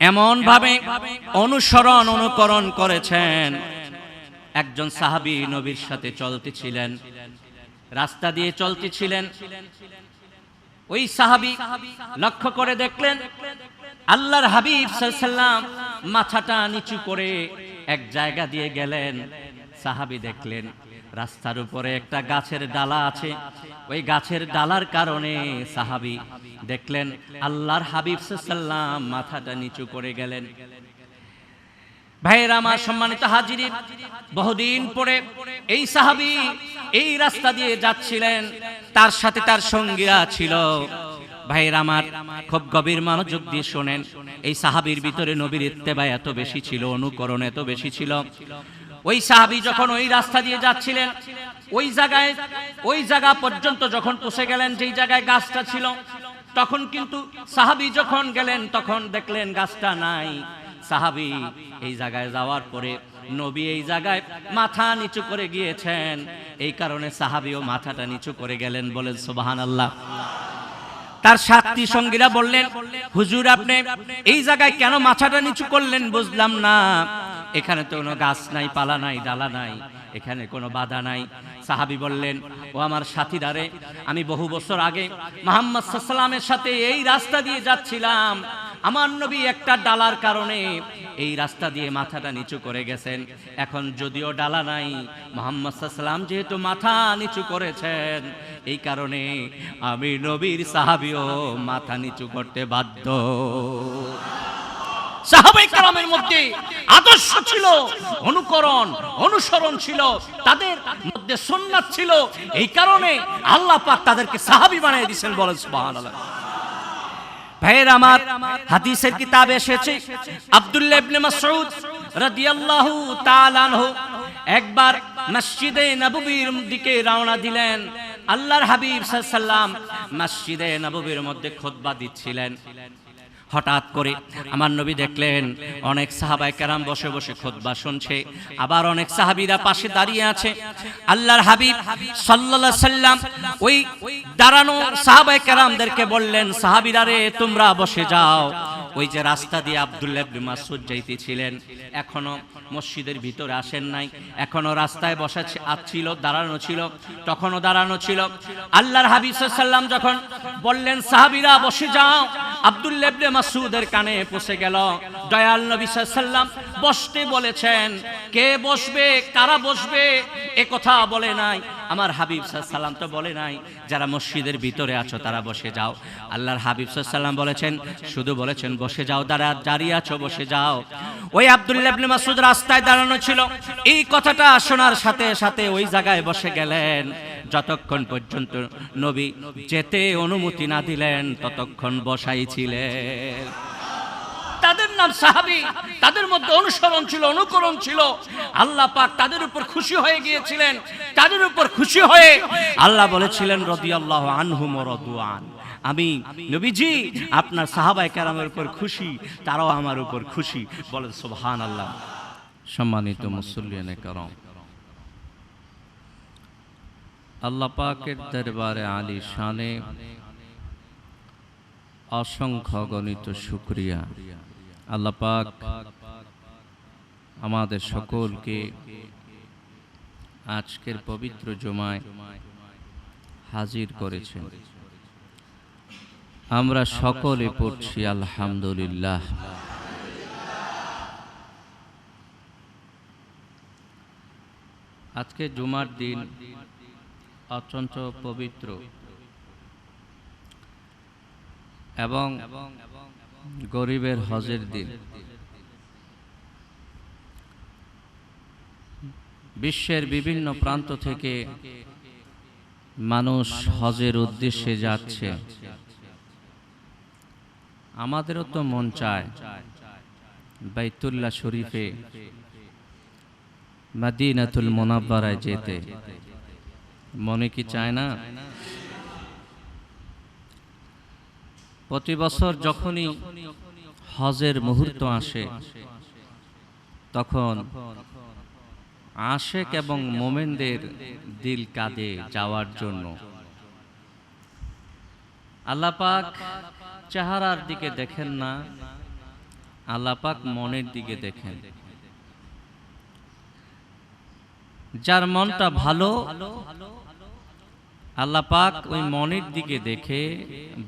এমন ভাবে অনুসরণ, অনুকরণ করেছেন। একজন সাহাবী নবীর সাথে চলতেছিলেন, রাস্তা দিয়ে চলতেছিলেন। ওই সাহাবী লক্ষ্য করে দেখলেন, আল্লাহর হাবিব সাল্লাম মাথাটা নিচু করে এক জায়গা দিয়ে গেলেন। সাহাবী দেখলেন, রাস্তার উপরে একটা গাছের ডালা আছে। ওই গাছের ডালার কারণে সাহাবী দেখলেন আল্লাহর হাবিব সাল্লাম মাথাটা নিচু করে গেলেন। ভাইয়ের, আমার সম্মানিত হাজিরি বহুদিন পরে এই সাহাবি এই রাস্তা দিয়ে যাচ্ছিলেন, তার সাথে তার সঙ্গীরা ছিল। ভাইয়ের, আমার খুব গভীর মনোযোগ দিয়ে শোনেন, এই সাহাবির ভিতরে নবীর ইত্তেবা এত বেশি ছিল, অনুকরণ এত বেশি ছিল। ওই সাহাবি যখন ওই রাস্তা দিয়ে যাচ্ছিলেন, ওই জায়গায়, ওই জায়গা পর্যন্ত যখন পৌঁছে গেলেন, যেই জায়গায় গাছটা ছিল তখন কিন্তু সাহাবি যখন গেলেন, তখন দেখলেন গাছটা নাই। সাহাবি এই জায়গায় যাওয়ার পরে নবী এই জায়গায় মাথা নিচু করে গিয়েছেন। এই কারণে সাহাবিও মাথাটা নিচু করে গেলেন বলেন সুবাহান আল্লাহ তার সাতটি সঙ্গীরা বললেন, হুজুর আপনি এই জায়গায় কেন মাথাটা নিচু করলেন বুঝলাম না। এখানে তো কোনো গাছ নাই, পালা নাই, ডালা নাই, এখানে কোনো বাধা নাই। সাহাবি বললেন, ও আমার সাথীদারে, আমি বহু বছর আগে মোহাম্মদ সাল্লামের সাথে এই রাস্তা দিয়ে যাচ্ছিলাম। আমার নবী একটা ডালার কারণে এই রাস্তা দিয়ে মাথাটা নিচু করে গেছেন। এখন যদিও ডালা নাই, মোহাম্মদ সাল্লাম যেহেতু মাথা নিচু করেছেন, এই কারণে আমি নবীর সাহাবিও মাথা নিচু করতে বাধ্য। সাহাবাই কালামের মধ্যে আদর্শ ছিল, অনুকরণ, অনুসরণ ছিল, তাদের মধ্যে সুন্নাত ছিল। এই কারণে আল্লাহ পাক তাদেরকে সাহাবী বানিয়ে দিয়েছেন বলেন, সুবহানাল্লাহ। ভাইয়ের আমার, হাদিসের কিতাবে এসেছে। আব্দুল্লাহ ইবনে মাসউদ রাদিয়াল্লাহু তাআলা আনহু একবার মসজিদে নববীর দিকে রওনা দিলেন। আল্লাহর হাবিব সাল্লাল্লাহু আলাইহি সাল্লাম মসজিদে নববীর মধ্যে খুতবা দিচ্ছিলেন। হঠাৎ করে আমার নবী দেখলেন, অনেক সাহাবাই কেরাম বসে বসে খোদবা শুনছে, আবার অনেক সাহাবিরা পাশে দাঁড়িয়ে আছে। আল্লাহর হাবিব সাল্লা সাল্লাম ওই দাঁড়ানো সাহাবাই কেরামদেরকে বললেন, সাহাবিরা রে, তোমরা বসে যাও। ওই যে রাস্তা দিয়ে আবদুল্লাহ মাসুদ যাইতেছিলেন, এখনও মসজিদের ভিতরে আসেন নাই, এখনও রাস্তায় বসা ছিল, দাঁড়ানো ছিল, তখনও দাঁড়ানো ছিল। আল্লাহর হাবিব সাল্লাম যখন বললেন, সাহাবিরা, বসে যাও। আবদুল্লাহ মাসুদের কানে পৌঁছে গেল। দয়াল নবী সাল্লাম বসতে বলেছেন। কে বসবে? কারা বসবে? এ কথা বলে নাই। আমার হাবিব সাল্লাম তো বলে নাই, যারা মসজিদের ভিতরে আছো তারা বসে যাও। আল্লাহর হাবিব সাল্লাম বলেছেন, শুধু বলেছেন, বসে যাও, দাঁড়া, দাঁড়িয়ে আছো, বসে যাও। ওই আব্দুল্লাহ মাসউদ রাস্তায় দাঁড়ানো ছিল। এই কথাটা শোনার সাথে সাথে ওই জায়গায় বসে গেলেন। যতক্ষণ পর্যন্ত নবী যেতে অনুমতি না দিলেন, ততক্ষণ বসাই ছিলেন। তাদের নাম সাহাবী, তাদের মধ্যে অনুসরণ ছিল, অনুকরণ ছিল। আল্লাহ পাক তাদের উপর খুশি হয়ে গিয়েছিলেন, তাদের উপর খুশি হয়ে আল্লাহ বলেছিলেন, রদিয়াল্লাহু আনহুম রদুয়ান আমি, নবীজি, আপনার সাহাবায়ে কেরামের উপর খুশি, তারাও আমার উপর খুশি। বলেন, সুবহানাল্লাহ। সম্মানিত মুসল্লিয়ানে করম, আল্লাহ পাকের দরবারে আলী শানে অসংখ্য গণিত শুক্রিয়া। আল্লাহ পাক আমাদের সকলকে আজকের পবিত্র জমায় হাজির করেছেন। আমরা সকলে পড়ছি আলহামদুলিল্লাহ। আজকে জুমার দিন অত্যন্ত পবিত্র এবং গরিবের হজের দিন। বিশ্বের বিভিন্ন প্রান্ত থেকে মানুষ হজের উদ্দেশ্যে যাচ্ছে। আমাদেরও তো মন চায় বাইতুল্লাহ শরীফে মদিনাতুল মোনাব্বারায় যেতে। মনে কি চায় না? প্রতি বছর যখনই হজের মুহূর্ত আসে, তখন আশেক এবং মোমেনদের দিল কাঁদে যাওয়ার জন্য। আল্লাহ পাক চেহারার দিকে দেখেন না, আল্লাপাক মনের দিকে দেখেন। যার মনটা ভালো আল্লাপাক ওই মনের দিকে দেখে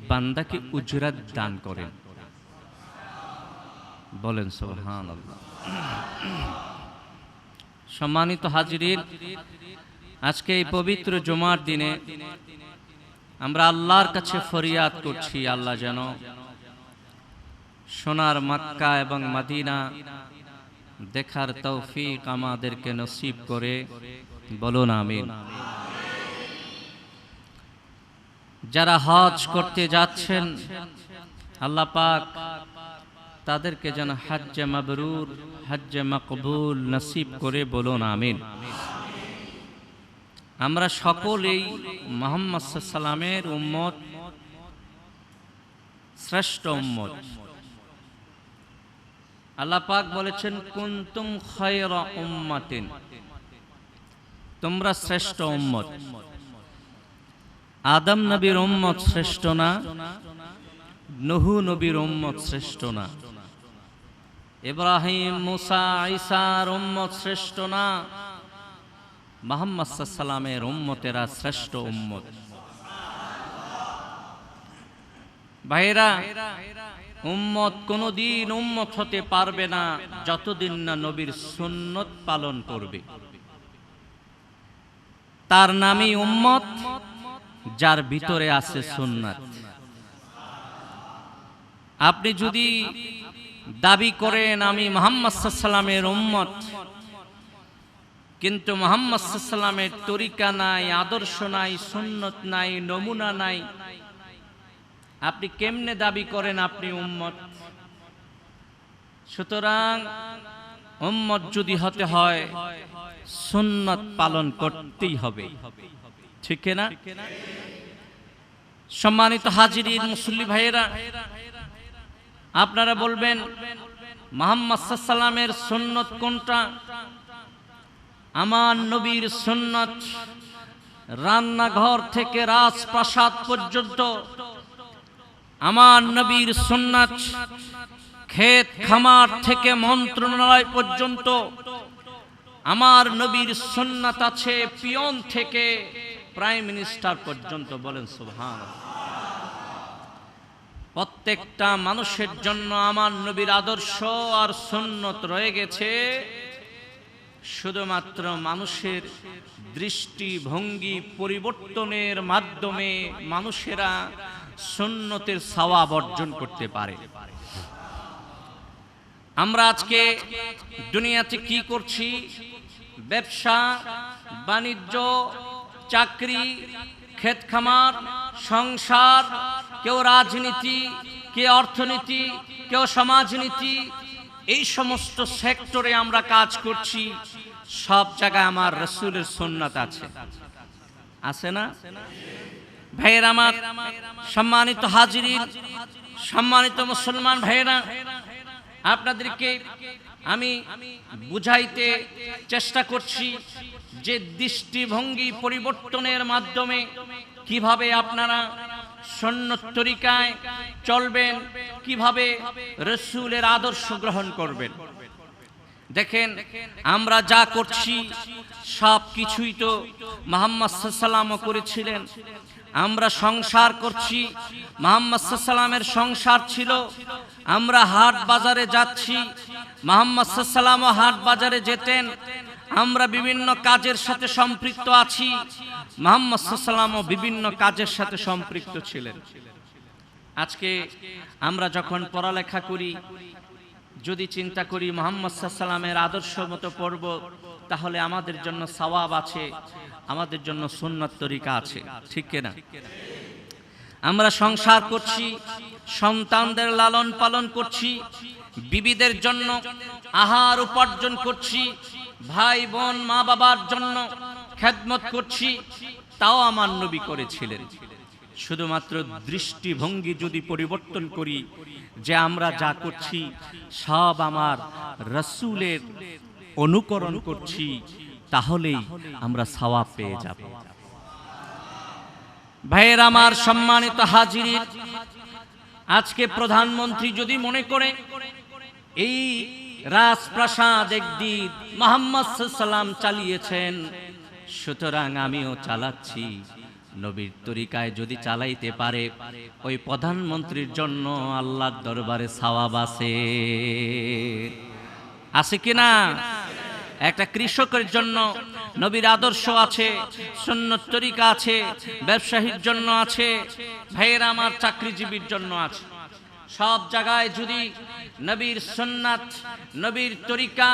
বান্দাকে উজরাত দান করেন। বলেন সোহান সম্মানিত হাজিরিন, আজকে এই পবিত্র জমার দিনে আমরা আল্লাহর কাছে ফরিয়াদ করছি, আল্লাহ যেন সোনার মাক্কা এবং মাদিনা দেখার তৌফিক আমাদেরকে নসিব করে। বলুন, আমিন। যারা হজ করতে যাচ্ছেন, আল্লাহ পাক তাদেরকে যেন হাজ্জে মাবরুর, হাজ্জে মকবুল নসিব করে বলুন, আমিন। আমরা সকলেই মোহাম্মদ সাল্লামের উম্মত, শ্রেষ্ঠ উম্মত। আল্লাহ পাক বলেছেন, কুনতুম খায়রা উম্মাতিন। তোমরা শ্রেষ্ঠ উম্মত। আদম নবীর উম্মত শ্রেষ্ঠ না? নহু নবীর উম্মত শ্রেষ্ঠ না? ইব্রাহিম, মুসা, ঈসার উম্মত শ্রেষ্ঠ না? মোহাম্মদ সাল্লামের উম্মতেরা শ্রেষ্ঠ উম্মত। ভাইরা উম্মত কোনদিন উম্মত হতে পারবে না যতদিন না নবীর সুন্নত পালন করবে। তার নামই উম্মত। যার ভিতরে আছে সুন্নাত। আপনি যদি দাবি করেন আমি মোহাম্মদ সাল্লামের উম্মত, কিন্তু মোহাম্মদ সাল্লামের তরিকা নাই, আদর্শ নাই, সুন্নত নাই, নমুনা নাই, আপনি কেমনে দাবি করেন আপনি উম্মত? সুতরাং উম্মত যদি হতে হয়, সুন্নত পালন করতেই হবে। ঠিক না সম্মানিত হাজিরিন মুসল্লি ভাইয়েরা, আপনারা বলবেন, মোহাম্মদ সাল্লামের সুন্নত কোনটা? আমার নবীর সুন্নত রান্নাঘর থেকে রাজপ্রাসাদ পর্যন্ত। আমার নবীর সুন্নাত ক্ষেত খামার থেকে মন্ত্রণালয় পর্যন্ত। আমার নবীর সুন্নাত আছে পিয়ন থেকে প্রাইম মিনিস্টার পর্যন্ত বলেন সুবহান প্রত্যেকটা মানুষের জন্য আমার নবীর আদর্শ আর সুন্নত রয়ে গেছে। শুধুমাত্র মানুষের দৃষ্টিভঙ্গি পরিবর্তনের মাধ্যমে মানুষেরা সুন্নতের সওয়াব অর্জন করতে পারে। আমরা আজকে দুনিয়াতে কি করছি? ব্যবসা, বাণিজ্য চাকরি, ক্ষেত খামার, সংসার, কেউ রাজনীতি, কে অর্থনীতি, কেউ সমাজনীতি, এই সমস্ত সেক্টরে আমরা কাজ করছি, সব জায়গায় আমার রসুলের সুন্নাত আছে। আছে না? ভাইয়ের আমার সম্মানিত হাজিরিন, সম্মানিত মুসলমান ভাইয়েরা, আপনাদেরকে আমি বুঝাইতে চেষ্টা করছি যে দৃষ্টিভঙ্গি পরিবর্তনের মাধ্যমে কীভাবে আপনারা সৈন্য তরিকায় চলবেন, কীভাবে রসুলের আদর্শ গ্রহণ করবেন। দেখেন, আমরা যা করছি, সব কিছুই তো মোহাম্মদ সাল্লামও করেছিলেন। আমরা সংসার করছি, মোহাম্মদ সাল্লামের সংসার ছিল। আমরা হাট বাজারে যাচ্ছি মোহাম্মদ সাল্লামও হাট বাজারে যেতেন, আমরা বিভিন্ন কাজের সাথে সম্পৃক্ত আছি। মোহাম্মদ সাল্লামও বিভিন্ন কাজের সাথে সম্পৃক্ত ছিলেন। আজকে আমরা যখন পড়ালেখা করি, যদি চিন্তা করি মোহাম্মদ সাল্লামের আদর্শ মতো পড়ব, তাহলে আমাদের জন্য সওয়াব আছে, আমাদের জন্য সুন্নত তরিকা আছে। ঠিক না আমরা সংসার করছি, সন্তানদের লালন পালন করছি বিবিদের জন্য আহার উপার্জন করছি ভাই বোন মা বাবার জন্য খেদমত করছি, তাও আমার নবী করেছিলেন। শুধুমাত্র দৃষ্টিভঙ্গি যদি পরিবর্তন করি, যে আমরা যা করছি, সব আমার রসুলের অনুকরণ করছি, তাহলেই আমরা সওয়াব পেয়ে যাব। ভাইয়ের, আমার সম্মানিত হাজির আজকে প্রধানমন্ত্রী যদি মনে করে এই রাজপ্রাসাদ একদিন মোহাম্মদ সাল্লাম চালিয়েছেন। সুতরাং আমিও চালাচ্ছি। নবীর তরিকায় যদি চালাইতে পারে, ওই প্রধানমন্ত্রীর জন্য আল্লাহর দরবারে সাওয়াব আছে। আছে কিনা একটা কৃষকের জন্য নবীর আদর্শ আছে, সুন্নত তরিকা আছে, ব্যবসায়ীর জন্য আছে, ভাইয়ের আমার চাকরিজীবীর জন্য আছে। সব জায়গায় যদি নবীর সুন্নাত, নবীর তরিকা,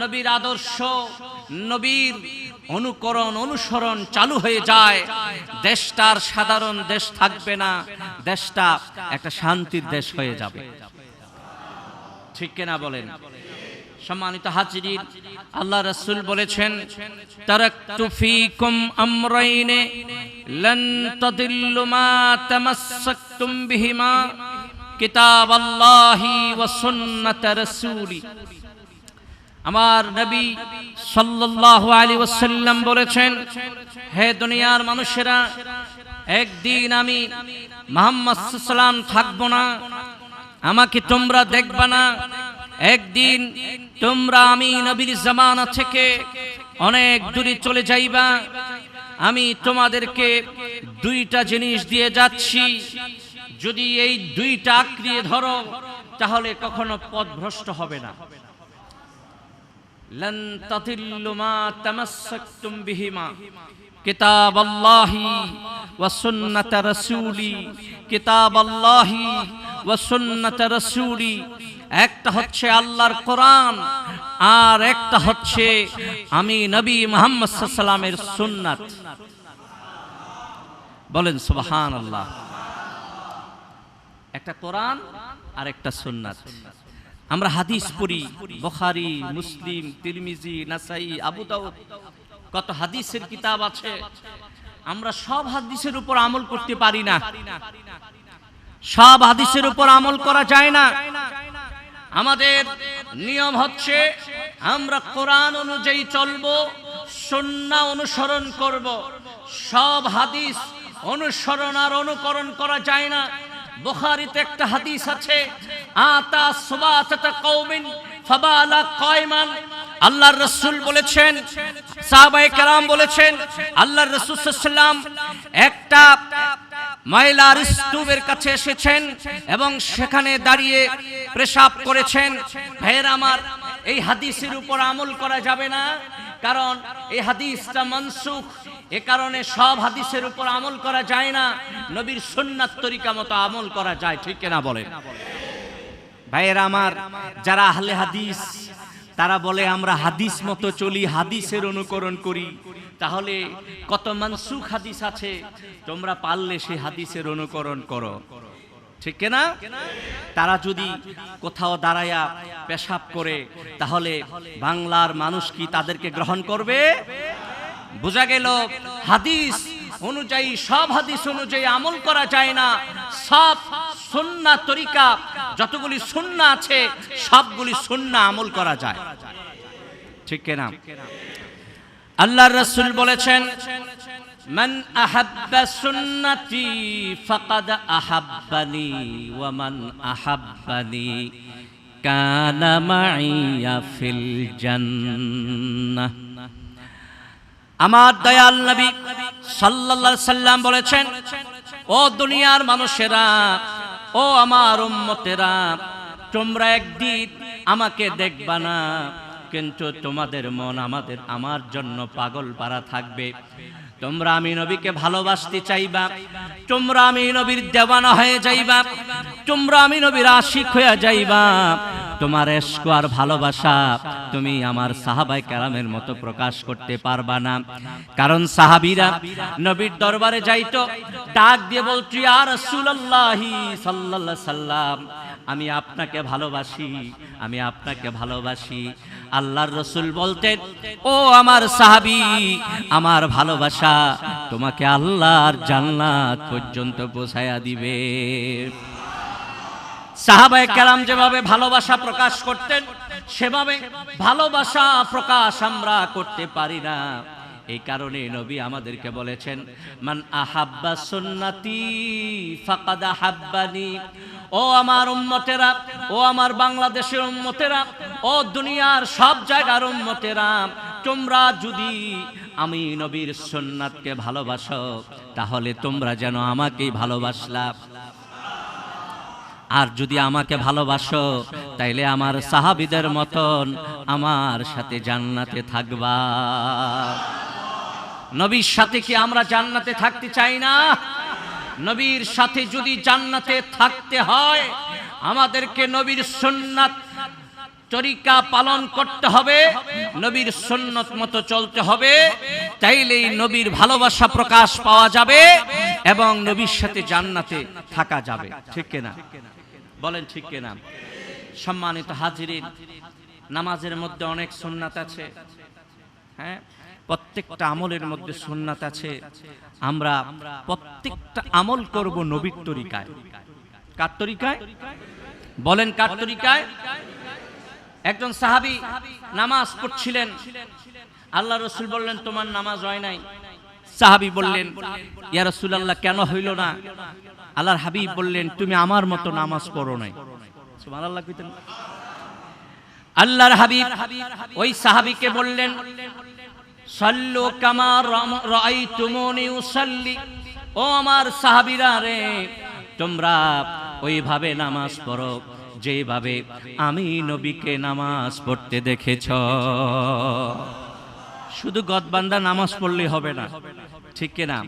নবীর আদর্শ, নবীর অনুকরণ, অনুসরণ চালু হয়ে যায়, দেশটার সাধারণ দেশ থাকবে না, দেশটা একটা শান্তির দেশ হয়ে যাবে। ঠিক কিনা বলেন? সম্মানিত হাজিরিন, আল্লাহ রসুল বলেছেন, তারাকতু ফীকুম আমরাইনে কিতাব আল্লাহি ওয়া সুন্নাত রাসূলি। আমার নবী সাল্লাল্লাহু আলাইহি ওয়াসাল্লাম বলেছেন, হে দুনিয়ার মানুষেরা, একদিন আমি মুহাম্মদ সাল্লাম থাকব না, আমাকে তোমরা দেখবা না। একদিন তোমরা আমি নবীর জামানা থেকে অনেক দূরে চলে যাইবা। আমি তোমাদেরকে দুইটা জিনিস দিয়ে যাচ্ছি। যদি এই দুইটা আঁকড়িয়ে ধরো তাহলে কখনো পথভ্রষ্ট হবে না لن تضلوا ما تمسكتم بهما كتاب الله وسنة رسولي كتاب الله وسنة رسولي একটা হচ্ছে আল্লাহর কোরআন আর একটা হচ্ছে আমি নবী মোহাম্মদ সাল্লামের সুন্নাত বলেন সুবহান আল্লাহ একটা কোরআন আর একটা সুন্নাত। আমরা হাদিস পড়ি, বুখারী, মুসলিম, তিরমিজি, নাসাই, আবু দাউদ, কত হাদিসের কিতাব আছে। আমরা সব হাদিসের উপর আমল করতে পারি না। সব হাদিসের উপর আমল করা যায় না। আমাদের নিয়ম হচ্ছে, আমরা কোরআন অনুযায়ী চলবো, সন্না অনুসরণ করব। সব হাদিস অনুসরণ আর অনুকরণ করা যায় না। বুখারীতে একটা হাদিস আছে, আতা সুবাতাতা কওমিন ফাবালা কয়মান। আল্লাহর রাসূল বলেছেন, সাহাবায়ে কেরাম বলেছেন, আল্লাহর রাসূল সাল্লাল্লাহু একটা ময়লার স্তূপের কাছে এসেছেন এবং সেখানে দাঁড়িয়ে পেশাব করেছেন। ভাইয়ের আমার, এই হাদিসের উপর আমল করা যাবে না, কারণ এই হাদিসটা মনসুখ। এ কারণে সব হাদিসের উপর আমল করা যায় না, নবীর সুন্নাত তরিকা মতো আমল করা যায়, ঠিক না বলেন ভাইয়ের আমার, যারা আহলে হাদিস, তারা বলে আমরা হাদিস মতো চলি, হাদিসের অনুকরণ করি। তাহলে কত মানসুখ হাদিস আছে, তোমরা পারলে সেই হাদিসের অনুকরণ করো। ঠিক না তারা যদি কোথাও দাঁড়ায়া পেশাব করে, তাহলে বাংলার মানুষ কি তাদেরকে গ্রহণ করবে? বোঝা গেল, হাদিস অনুযায়ী, সব হাদিস অনুযায়ী আমল করা যায় না। সব সুন্না তরিকা, যতগুলি সুন্না আছে, সবগুলি সুন্না আমল করা যায়। ঠিক কিনা আল্লাহর রাসূল বলেছেন আহাব্বা সুন্নতি ফাকাদ আহাব্বানি ওয়া মান আহাব্বানি কানা মাইয়া ফিল জান্নাহ। আমার দয়াল নবী সাল্লাল্লাহু সাল্লাম বলেছেন, ও দুনিয়ার মানুষেরা, ও আমার উম্মতেরা, তোমরা একদিন আমাকে দেখবা না, কিন্তু তোমাদের মন আমাদের, আমার জন্য পাগল পারা থাকবে। তোমরা আমি নবীকে ভালোবাসতে চাইবা, তোমরা আমি নবীর দেওয়ানা হয়ে যাইবা, তোমরা আমি নবীর আশিক হয়ে যাইবা তোমার এস্ক আর ভালোবাসা তুমি আমার সাহাবাই কালামের মতো প্রকাশ করতে পারবা না। কারণ সাহাবিরা নবীর দরবারে যাইতো, ডাক দিয়ে বলছি আর রাসূলুল্লাহি সাল্লাল্লাহু সাল্লাম, আমি আপনাকে ভালোবাসি, আমি আপনাকে ভালোবাসি। আল্লাহর রসুল বলতেন, ও আমার সাহাবি, আমার ভালোবাসা তোমাকে আল্লাহর জান্নাত পর্যন্ত পৌঁছায়া দিবে। সাহাবায়ে কেরাম যেভাবে ভালোবাসা প্রকাশ করতেন, সেভাবে ভালোবাসা প্রকাশ আমরা করতে পারি না। এই কারণে নবী আমাদেরকে বলেছেন, মান আহাব্বা সুন্নতি ফাকাদা আহাব্বানি। ও আমার উম্মতেরা, ও আমার বাংলাদেশের উম্মতেরা, ও দুনিয়ার সব জায়গার উম্মতেরা, তোমরা যদি আমি নবীর সুন্নাতকে ভালোবাসো, তাহলে তোমরা যেন আমাকেই ভালোবাসলা। আর যদি আমাকে ভালোবাসো, তাইলে আমার সাহাবিদের মতন আমার সাথে জান্নাতে থাকবা। নবীর সাথে কি আমরা জান্নাতে থাকতে চাই না? নবীর সাথে যদি জান্নাতে থাকতে হয়, আমাদেরকে নবীর সুন্নাত তরিকা পালন করতে হবে, নবীর সুন্নত মতো চলতে হবে, তাইলেই নবীর ভালোবাসা প্রকাশ পাওয়া যাবে এবং নবীর সাথে জান্নাতে থাকা যাবে। ঠিক কিনা? বলেন ঠিক কিনা? সম্মানিত হাজিরিন, নামাজের মধ্যে অনেক সুন্নাত আছে। হ্যাঁ? প্রত্যেকটা আমলের মধ্যে সুন্নাত আছে। আমরা প্রত্যেকটা আমল করব নবীর তরিকায়। কার তরিকায়? বলেন কার তরিকায়? একজন সাহাবী নামাজ পড়ছিলেন। আল্লাহ রসুল বললেন, তোমার নামাজ হয় নাই? সাহাবী বললেন, ইয়া রাসূলুল্লাহ, কেন হইল না? আল্লাহর হাবিব বললেন, তুমি আমার মতো নামাজ পড়ো নাই। আল্লাহর হাবিব ওই সাহাবীকে বললেন, সাল্লু কামা রাআইতুমুনি উসাল্লি। ও আমার সাহাবীরা রে, তোমরা ওইভাবে নামাজ পড়ো যেভাবে আমি নবীকে নামাজ পড়তে দেখেছ। শুধু গদবান্দা নামাজ পড়লে হবে না, ঠিক কিনা?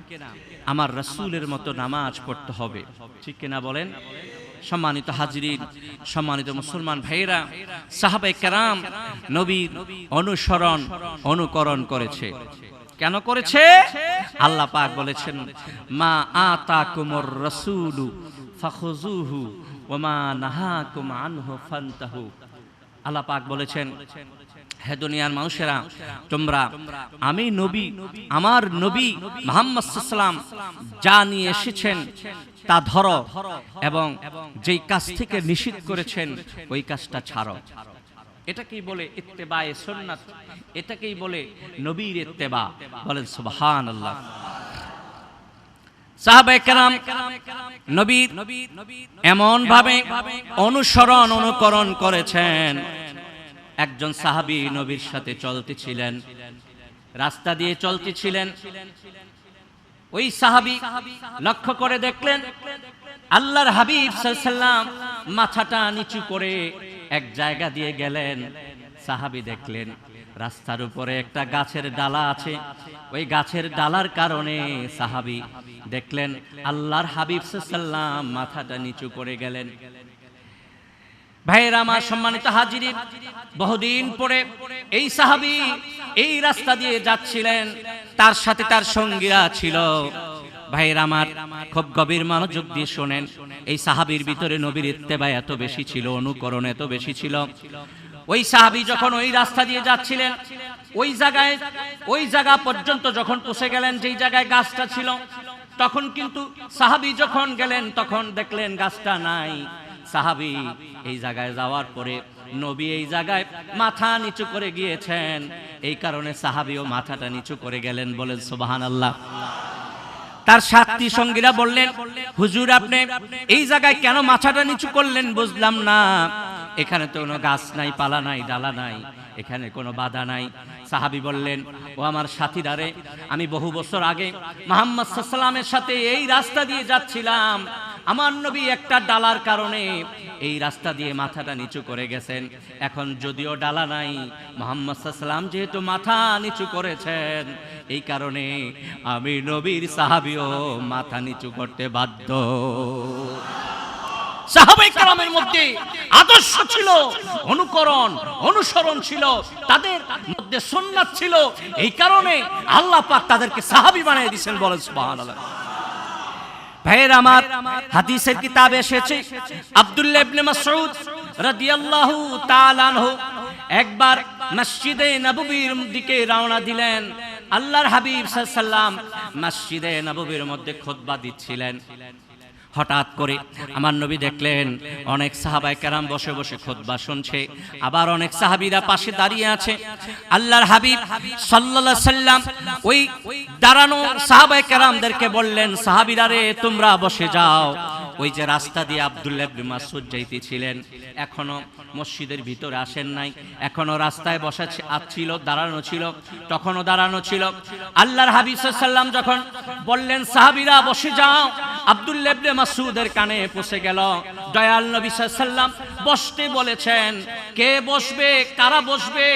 আমার রসুলের মতো নামাজ পড়তে হবে। ঠিক কিনা বলেন? সম্মানিত হাজিরিন, সম্মানিত মুসলমান ভাইয়েরা সাহাবে কেরাম নবীর অনুসরণ, অনুকরণ করেছে। কেন করেছে? আল্লাহ পাক বলেছেন, মা আতা কুমর রসুলু ফাখুজুহু ওমা নাহাকুম আনহু ফান্তাহু। আল্লাহ পাক বলেছেন, হে দুনিয়ার মানুষেরা, তোমরা, আমি নবী, আমার নবী মোহাম্মদ যা নিয়ে এসেছেন তা ধরো এবং যেই কাজ থেকে নিষিদ্ধ করেছেন, ওই কাজটা ছাড়ো। এটাকেই বলে ইত্তেবায়ে সুন্নাত, এটাকেই বলে নবীর ইত্তেবা। বলেন, সুবহানাল্লাহ। এমন ভাবে অনুসরণ, অনুকরণ করেছেন। একজন সাহাবী নবীর সাথে চলতেছিলেন, রাস্তা দিয়ে চলতেছিলেন। ওই সাহাবী লক্ষ্য করে দেখলেন, আল্লাহর হাবিব সাল্লাম মাথাটা নিচু করে এক জায়গা দিয়ে গেলেন। সাহাবী দেখলেন রাস্তার উপরে একটা গাছের ডালা আছে। ওই গাছের ডালার কারণে সাহাবী দেখলেন, আল্লাহর হাবিব সাল্লাম মাথাটা নিচু করে গেলেন। ভাইয়েরা, আমার সম্মানিত হাজিরি বহুদিন পরে এই সাহাবি এই রাস্তা দিয়ে যাচ্ছিলেন, তার সাথে তার সঙ্গীরা ছিল। ভাইয়ের, আমার খুব গভীর মনোযোগ দিয়ে শোনেন, এই সাহাবির ভিতরে নবীর ইত্তেবা এত বেশি ছিল, অনুকরণ এত বেশি ছিল। ওই সাহাবি যখন ওই রাস্তা দিয়ে যাচ্ছিলেন, ওই জায়গায়, ওই জায়গা পর্যন্ত যখন পৌঁছে গেলেন, যেই জায়গায় গাছটা ছিল, তখন কিন্তু সাহাবি যখন গেলেন, তখন দেখলেন গাছটা নাই। সাহাবি এই জায়গায় যাওয়ার পরে নবী এই জায়গায় মাথা নিচু করে গিয়েছেন। এই কারণে সাহাবিও মাথাটা নিচু করে গেলেন বলেন সুবাহান আল্লাহ তার সাতটি সঙ্গীরা বললেন, হুজুর আপনি এই জায়গায় কেন মাথাটা নিচু করলেন বুঝলাম না। এখানে তো কোনো গাছ নাই, পালা নাই, ডালা নাই, এখানে কোনো বাধা নাই। সাহাবি বললেন, ও আমার সাথীদারে, আমি বহু বছর আগে মোহাম্মদ সাল্লামের সাথে এই রাস্তা দিয়ে যাচ্ছিলাম। আমার নবী একটা ডালার কারণে এই রাস্তা দিয়ে মাথাটা নিচু করে গেছেন। এখন যদিও ডালা নাই, মোহাম্মদ সাল্লাম যেহেতু মাথা নিচু করেছেন, এই কারণে আমি নবীর সাহাবিও মাথা নিচু করতে বাধ্য। সাহাবাই কালামের মধ্যে আদর্শ ছিল, অনুকরণ, অনুসরণ ছিল, তাদের মধ্যে সুন্নাত ছিল। এই কারণে আল্লাহ পাক তাদেরকে সাহাবী বানিয়ে দিয়েছেন বলেন, সুবহানাল্লাহ। ভাইয়ের আমার, হাদিসের কিতাব এসেছে, আব্দুল্লাহ ইবনে মাসউদ রাদিয়াল্লাহু তাআলা আনহু একবার মসজিদে নববীর দিকে রওনা দিলেন। আল্লাহর হাবিব সাল্লাল্লাহু আলাইহি সাল্লাম মসজিদে নববীর মধ্যে খুতবা দিচ্ছিলেন। হঠাৎ করে আমার নবী দেখলেন, অনেক সাহাবাই কেরাম বসে বসে খুতবা শুনছে, আবার অনেক সাহাবিরা পাশে দাঁড়িয়ে আছে। আল্লাহর হাবিব সাল্লাল্লাহু সাল্লাম ওই দাঁড়ানো সাহাবাই কেরামদেরকে বললেন, সাহাবীরা রে, তোমরা বসে যাও। ওই যে রাস্তা দিয়ে আব্দুল্লাহ মাসউদ যাইতেছিলেন, এখনও মসজিদের ভিতরে আসেন নাই, এখনও রাস্তায় বসা ছিল, দাঁড়ানো ছিল, তখনও দাঁড়ানো ছিল। আল্লাহর হাবিব সাল্লাম যখন বললেন, সাহাবীরা, বসে যাও। আব্দুল্লাহ ইবনে মাসউদের কানে পৌঁছে গেল। দয়াল নবী সাল্লাম বসতে বলেছেন, কে বসবে? কারা বসবে?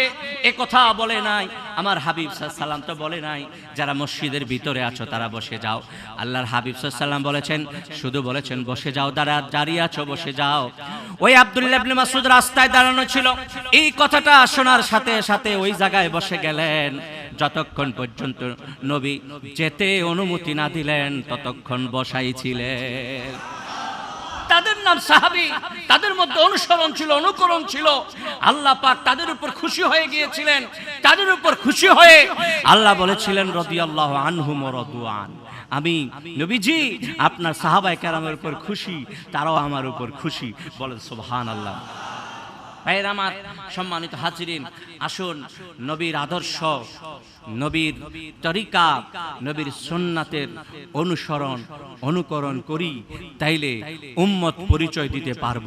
এ কথা বলে নাই। আমার হাবিব সাল্লাম তো বলে নাই, যারা মসজিদের ভিতরে আছো, তারা বসে যাও। আল্লাহর হাবিব সাল্লাম বলেছেন, শুধু বলেছেন, বসে যাও দাঁড়া দাঁড়িয়ে আছো, বসে যাও। ওই আব্দুল্লাহ ইবনে মাসউদ রাস্তায় দাঁড়ানো ছিল। এই কথাটা শোনার সাথে সাথে ওই জায়গায় বসে গেলেন। যতক্ষণ পর্যন্ত নবী যেতে অনুমতি না দিলেন, ততক্ষণ বসাই ছিলেন তাদের নাম সাহাবি, তাদের মধ্যে অনুসরণ ছিল, অনুকরণ ছিল। আল্লাহ পাক তাদের উপর খুশি হয়ে গিয়েছিলেন। তাদের উপর খুশি হয়ে আল্লাহ বলেছিলেন, রদিয়াল্লাহু আনহুম রদুয়ান আমি, নবীজি, আপনার সাহাবায়ে কেরামের উপর খুশি, তারাও আমার উপর খুশি। বলেন, সুবহানাল্লাহ। ভাইয়ের সম্মানিত হাজিরিন, আসুন নবীর আদর্শ, নবীর তরিকা, নবীর সুন্নাতের অনুসরণ, অনুকরণ করি, তাইলে উম্মত পরিচয় দিতে পারব।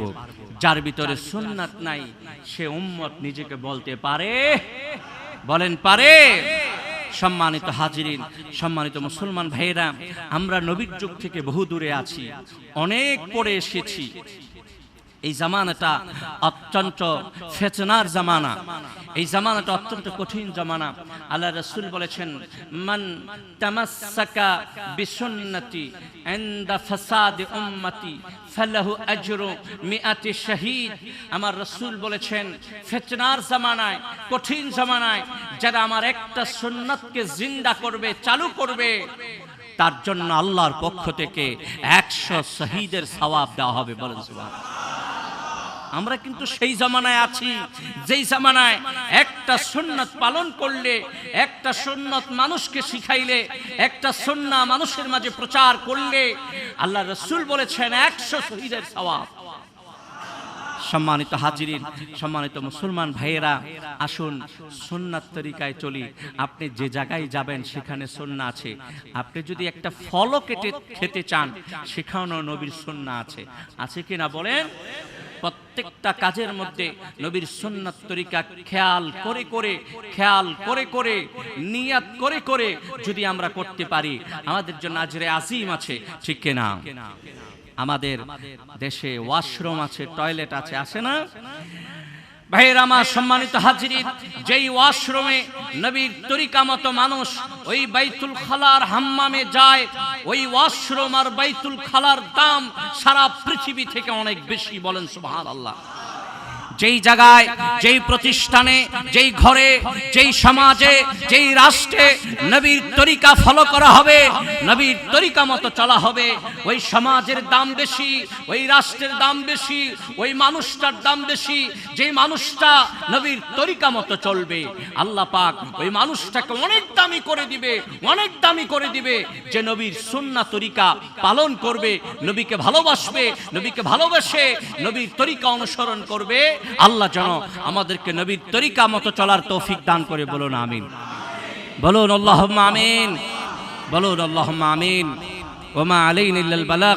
যার ভিতরে সুন্নাত নাই, সে উম্মত নিজেকে বলতে পারে? বলেন পারে? সম্মানিত হাজিরিন, সম্মানিত মুসলমান ভাইয়েরা, আমরা নবীর যুগ থেকে বহু দূরে আছি, অনেক পরে এসেছি। এই জামানাটা অত্যন্ত ফেচনার জামানা। এই জামানাটা অত্যন্ত কঠিন জামানা। আল্লাহ রসুল বলেছেন, মান তামাসসাকা বিসুন্নতি ইনদা ফাসাদ উম্মতি ফালাহু আজরু মিআতি শাহীদ। আমার রসুল বলেছেন ফেচনার জামানায়, কঠিন জামানায় যারা আমার একটা সুন্নতকে জিন্দা করবে, চালু করবে, তার জন্য আল্লাহর পক্ষ থেকে একশো শহীদের সওয়াব দেওয়া হবে। বলেন সুবহানাল্লাহ। আমরা কিন্তু সেই জামানায় আছি। যেই জামানায় একটা সুন্নত পালন করলে, একটা সুন্নত মানুষকে শিখাইলে, একটা সন্না মানুষের মাঝে প্রচার করলে আল্লাহ রসুল বলেছেন, একশো শহীদের সওয়াব। সম্মানিত হাজিরিন, সম্মানিত মুসলমান ভাইয়েরা, আসুন সুন্নাত তরিকায় চলি। আপনি যে জায়গায় যাবেন, সেখানে সুন্না আছে। আপনি যদি একটা ফলও কেটে খেতে চান, সেখানেও নবীর সুন্না আছে। আছে কিনা বলেন? প্রত্যেকটা কাজের মধ্যে নবীর সুন্নাত তরিকা খেয়াল করে করে, খেয়াল করে করে, নিয়াত করে করে যদি আমরা করতে পারি, আমাদের জন্য আজরে আসিম আছে, ঠিক কিনা? আমাদের দেশে ওয়াশরুম আছে, টয়লেট আছে আসে না? ভাইয়ের, আমার সম্মানিত হাজিরিন, যেই ওয়াশরুমে নবীর তরিকা মতো মানুষ ওই বাইতুল খালার হাম্মামে যায়, ওই ওয়াশরুম আর বাইতুল খালার দাম সারা পৃথিবী থেকে অনেক বেশি বলেন সুহান আল্লাহ যেই জায়গায়, যেই প্রতিষ্ঠানে, যেই ঘরে, যেই সমাজে, যেই রাষ্ট্রে নবীর তরিকা ফলো করা হবে, নবীর তরিকা মতো চলা হবে, ওই সমাজের দাম বেশি, ওই রাষ্ট্রের দাম বেশি, ওই মানুষটার দাম বেশি, যেই মানুষটা নবীর তরিকা মতো চলবে, আল্লাহ পাক ওই মানুষটাকে অনেক দামি করে দিবে, অনেক দামি করে দিবে, যে নবীর সুন্না তরিকা পালন করবে, নবীকে ভালোবাসবে, নবীকে ভালোবাসে নবীর তরিকা অনুসরণ করবে। আল্লাহ যেন আমাদেরকে নবীর তরিকা মতো চলার তৌফিক দান করে, বলুন আমিন। বলুন আল্লাহ আমিন। বলুন আল্লাহ আমিন। ওমা আলাইন ইল্লাল বালাগ।